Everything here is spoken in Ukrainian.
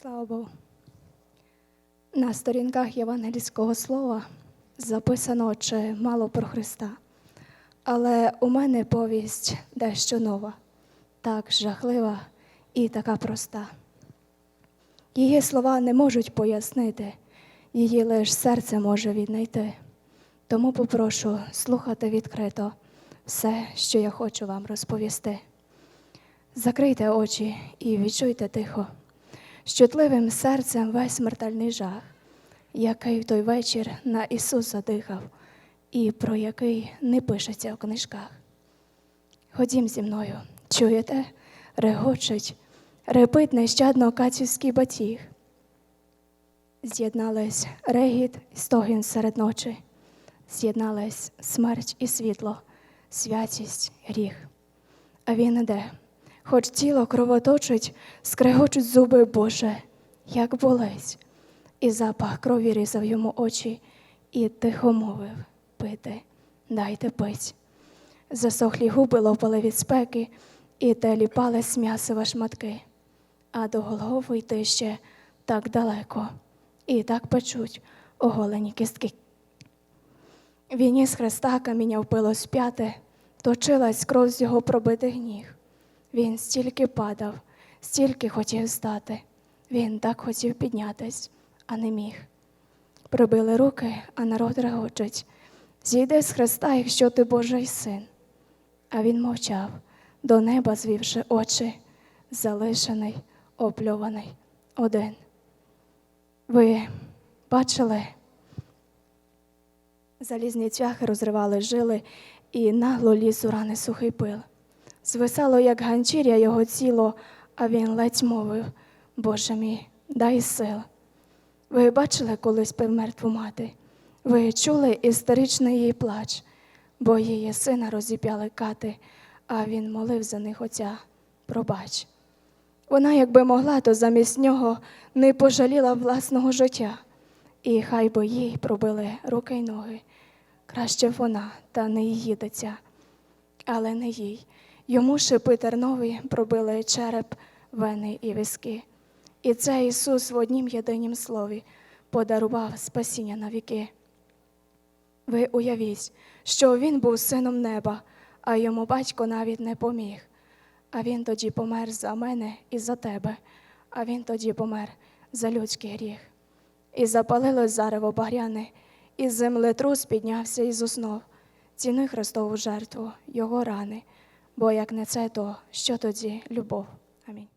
Слава Богу. На сторінках євангельського слова записано чимало про Христа. Але у мене повість дещо нова, так жахлива і така проста. Її слова не можуть пояснити, її лише серце може віднайти. Тому попрошу слухати відкрито все, що я хочу вам розповісти. Закрийте очі і відчуйте тихо, з чутливим серцем весь смертельний жах, який в той вечір на Ісуса дихав, і про який не пишеться в книжках. Ходім зі мною, чуєте? Регочуть, репить нещадно кацівський батіг. З'єднались регіт і стогін серед ночі, з'єднались смерть і світло, святість, гріх. А він іде, хоч тіло кровоточить, скрегочуть зуби Боже, як болить, і запах крові різав йому очі, і тихо мовив пити, дайте пить. Засохлі губи лопали від спеки, і те ліпались м'ясива шматки, а до Голгофи йти ще так далеко, і так печуть оголені кістки. Він із хреста каміння впило сп'яте, точилась кров з його пробитих ніг. Він стільки падав, стільки хотів стати. Він так хотів піднятись, а не міг. Прибили руки, а народ регочить. Зійди з хреста, якщо ти Божий син. А він мовчав, до неба звівши очі, залишений, опльований, один. Ви бачили? Залізні цвяхи розривали жили, і нагло ліз у рани сухий пил. Звисало, як ганчір'я його тіло, а він ледь мовив Боже мій, дай сил. Ви бачили колись мертву мати? Ви чули істеричний її плач, бо її сина розіп'яли кати, а він молив за них отця, пробач. Вона, якби могла, то замість нього не пожаліла власного життя, і хай би їй пробили руки й ноги. Краще вона, та не її дитя, але не їй. Йому шипи тернові пробили череп, вени і виски. І це Ісус в однім єдинім слові подарував спасіння на віки. Ви уявіть, що він був сином неба, а йому батько навіть не поміг. А він тоді помер за мене і за тебе, а він тоді помер за людський гріх. І запалилось зарево багряне, і землетрус піднявся із основ. Цінуй Христову жертву, Його рани, бо як не це, то що тоді любов? Амінь.